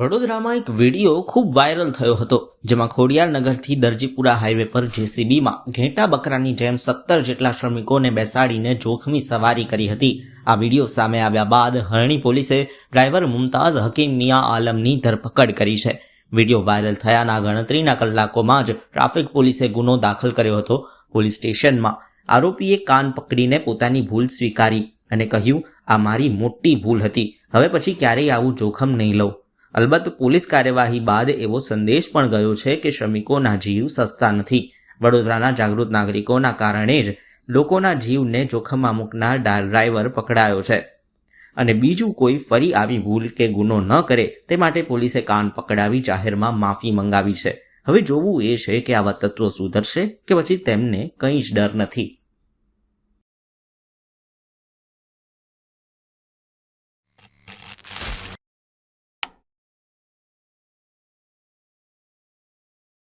વડોદરામાં એક વીડિયો ખૂબ વાયરલ થયો હતો, જેમાં ખોડિયાર નગરથી દરજીપુરા હાઈવે પર જેસીબીમાં ઘેટા બકરાની જેમ સત્તર જેટલા શ્રમિકોને બેસાડીને જોખમી સવારી કરી હતી. આ વીડિયો સામે આવ્યા બાદ હરણી પોલીસે ડ્રાઈવર મુમતાઝ હકીમ મિયા આલમની ધરપકડ કરી છે. વીડિયો વાયરલ થયાના ગણતરીના કલાકોમાં જ ટ્રાફિક પોલીસે ગુનો દાખલ કર્યો હતો પોલીસ સ્ટેશનમાં. આરોપીએ કાન પકડીને પોતાની ભૂલ સ્વીકારી અને કહ્યું, આ મારી મોટી ભૂલ હતી. હવે પછી ક્યારેય આવું જોખમ નહીં લઉં. અલબત્ત પોલીસ કાર્યવાહી બાદ એવો સંદેશ પણ ગયો છે કે શ્રમિકોના જીવ સસ્તા નથી. વડોદરાના જાગૃત નાગરિકોના કારણે જ લોકોના જીવને જોખમમાં મૂકનાર ડ્રાઈવર પકડાયો છે. અને બીજું કોઈ ફરી આવી ભૂલ કે ગુનો ન કરે તે માટે પોલીસે કાન પકડાવી જાહેરમાં માફી મંગાવી છે. હવે જોવું એ છે કે આવા તત્વો સુધરશે કે પછી તેમને કંઈ જ ડર નથી.